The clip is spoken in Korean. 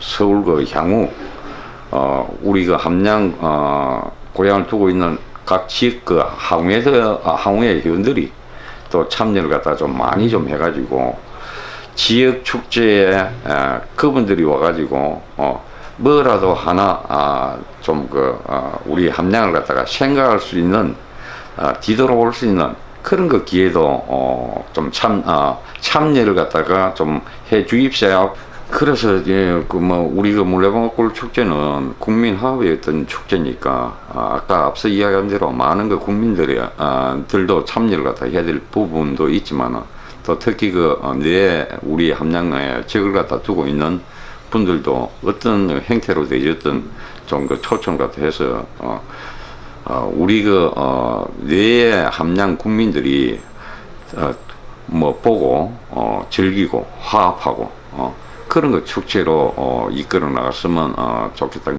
서울 그 향후 어 우리 그 함양 어 고향을 두고 있는 각 지역 그 항우에서 아, 항우의 회원들이 또 참여를 갖다 좀 많이 좀 해가지고 지역 축제에 에, 그분들이 와가지고 어 뭐라도 하나 아, 좀그 어, 우리 함양을 갖다가 생각할 수 있는 어, 뒤돌아볼 수 있는 그런 그 기회도 어, 좀참 어, 참여를 갖다가 좀 해주입시야. 그래서 예, 그뭐 우리 그 물레방앗골 축제는 국민 화합의 어떤 축제니까 아, 아까 앞서 이야기한 대로 많은 그 국민들이 아, 들도 참여를 갖다 해야 될 부분도 있지만은 또 특히 그내 우리 함양에 적을 갖다 두고 있는 분들도 어떤 행태로 되었든 좀그 초청 같아 해서 어, 어, 우리 그, 어, 뇌 함양 국민들이, 어, 뭐, 보고, 어, 즐기고, 화합하고, 어, 그런 거 축제로, 어, 이끌어 나갔으면, 어, 좋겠다.